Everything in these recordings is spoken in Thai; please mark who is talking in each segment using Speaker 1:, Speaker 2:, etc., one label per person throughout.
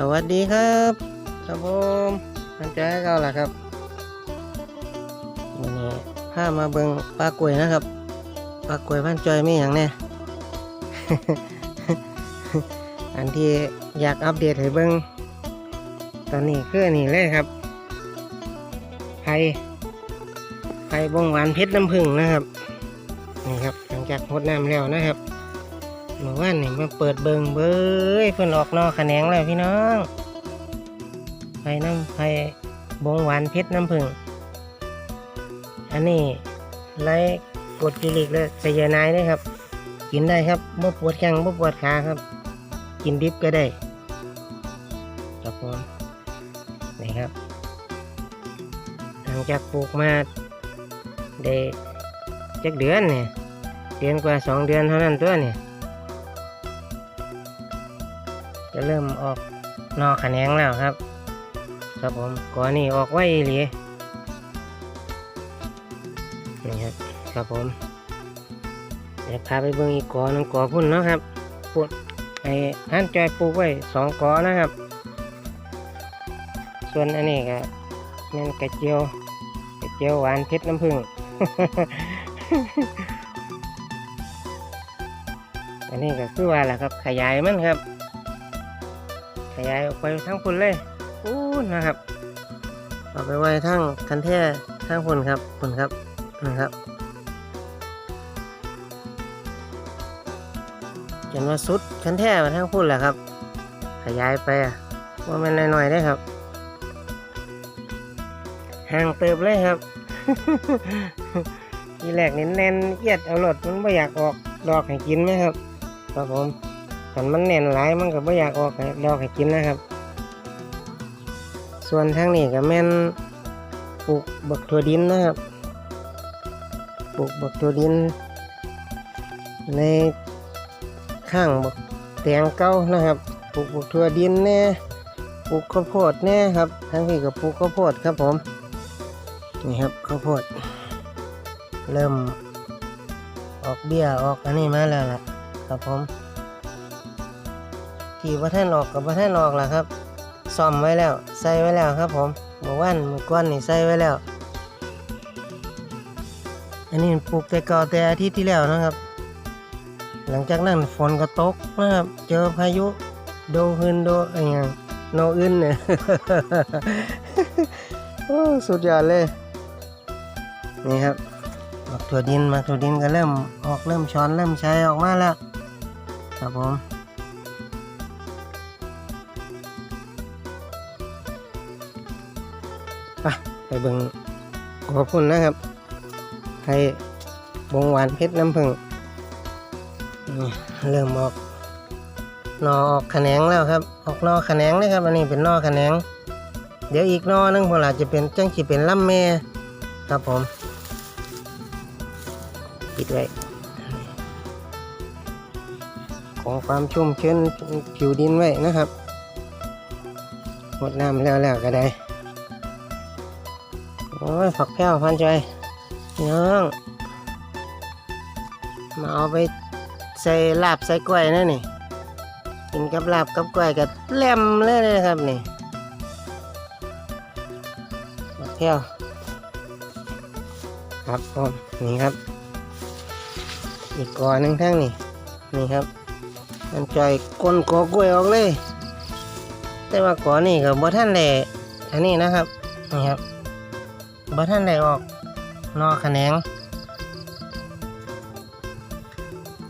Speaker 1: สวัสดีครับ ครับผมมันใจเก่าล่ะครับวันนี้พามาเบิงปลากล้วยนะครับปลากล้วยพันจอยมีอย่างแน่ อันที่อยากอัปเดตให้เบิงตอนนี้คืออันนี่เลยครับไผ่ไผ่บงหวานเพชรน้ำผึ้งนะครับนี่ครับหลังจากหดน้ำแล้วนะครับ เมื่อวานนี่มาเปิดเบิงเบ้ยเพิ่อนออกนอกแขนงแล้วพี่น้องไผ่น้ำไผ่บงหวานเพชรน้ำผึ้งอันนี้ไล่กดกิริกเลยไซยาไนด์ด้วยครับ กินได้ครับบ่ปวดแข้งบ่ปวดขาครับ กินดิบก็ได้ครับผมนี่ครับหลังจากปลูกมาได้จักเดือนเนี่ยเดือนกว่าสองเดือนเท่านั้นตัวเนี่ย จะเริ่มออกนอกแขนงแล้วครับ ครับผมก่อนนี่ออกไว้อีหลีนี่ครับครับผมเดี๋ยวพาไปเบิ่งอีกกอหนึงกอพุ่นเนาะครับพุ่นไอ้ท่านจอยปลูกไว้สองกอนะครับ ส่วนอันนี้ก็แม่นกระเจียวกระเจียวหวานเพชรน้ำผึ้งอันนี้ก็คือว่าแหละครับขยายมันครับ ขยายออกไปทั้งพุ่นเลยอู้นะครับเอาไปไว้ทั้งคันแท่ทั้งพุ่นครับพุ่นครับนะครับจนว่าสุดคันแท่มาทั้งพุ่นแหละครับ ขยายไปอะว่ามันหน้อยๆได้ครับห่างเติบเลยครับทีแรกเน้นแน่นเอียดเอารถมันไม่อยากออกดอกให้กินไหมครับ ครับผม ถ้ามันแน่นหลายมันก็ไม่อยากออกดอกให้กินนะครับ ส่วนทางนี้ก็แม่นปลูกบักถั่วดินนะครับปลูกบักถั่วดิน ในข้างบักแตงเก้านะครับปลูกบักถั่วดินแน่ปลูกข้าวโพดแน่ครับทั้งที่ก็ปลูกข้าวโพดครับผมนี่ครับข้าวโพด เริ่มออกเบี้ยออกอันนี้มาแล้วล่ะครับผม ที่ว่าท่านออกกับว่าท่านออกล่ะครับซ่อมไว้แล้ว ใส่ไว้แล้วครับผมเมื่อวันเมื่อก้อนนี่ใส่ไว้แล้ว อันนี้ปลูกแต่ก่อแต่อาทิตย์ที่แล้วนะครับ หลังจากนั้นฝนก็ตกนะครับ เจอพายุโดฮึนโดอะไรอย่างโนอึนเนี่ยโอ้สุดยอดเลยนี่ครับหมักถั่วดินหมักถั่วดินก็เริ่มออกเริ่มช้อนเริ่มใช้ออกมาแล้วครับผม ไปเบิ่งขอบคุณนะครับ ให้บงหวานเพชรน้ำผึ้งเริ่มออกนอออกแขนงแล้วครับ ออกนอแขนงเลยครับ อันนี้เป็นนอแขนง เดี๋ยวอีกนอหนึงพอหลาจะเป็นจังสิเป็นลำแม่ครับผม ปิดไว้ของความชุ่มชื้นผิวดินไว้นะครับหมดน้ำแล้วแล้วก็ได้ โอ้ยฝักแพ้วพันใจน้องมาเอาไปใส่ลาบใส่กล้วยนั่นนี่กินกับลาบกับกล้วยกับแลมเลยนะครับนี่ฝักแพ้วครับผมนี่ครับ อีกกอหนึ่งทั้งนี่นี่ครับ มันจอยก้นกอกล้วยออกเลย แต่ว่ากอนี่กับบ่ท่านแหล่อันนี้นะครับนี่ครับ บ่ท่านแหล่ออกนอแขนง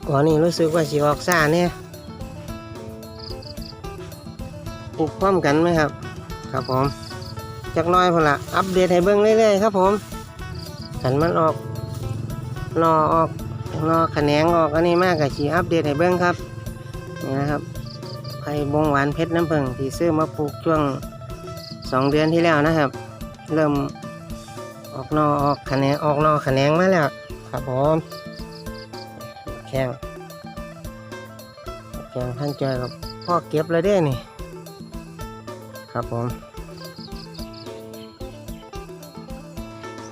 Speaker 1: กอนนี่รู้สึกว่าสิออกซ่าเนี่ยปลูกพร้อมกันไหมครับ ครับผมจักน้อยพอละอัปเดตให้เบิ่งเรื่อยๆครับผมขันมันออกนอออกนอแขนงออกอันนี้มากกับชีอัปเดตให้เบิ้งครับนี่นะครับไผ่บงหวานเพชรน้ำผึ้งที่ซื้อมาปลูกช่วงสองเดือนที่แล้วนะครับ เริ่ม ออกนอออกแขนงออกนอกแขนงมาแล้วครับผมแข้งแข้งท่านจอยกับพ่อเก็บเลยเด้นี่ครับผม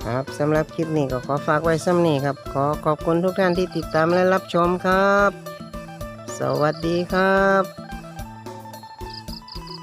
Speaker 1: ครับสำหรับคลิปนี้ก็ขอฝากไว้ซ้ำนี้ครับ ขอขอบคุณทุกท่านที่ติดตามและรับชมครับ สวัสดีครับ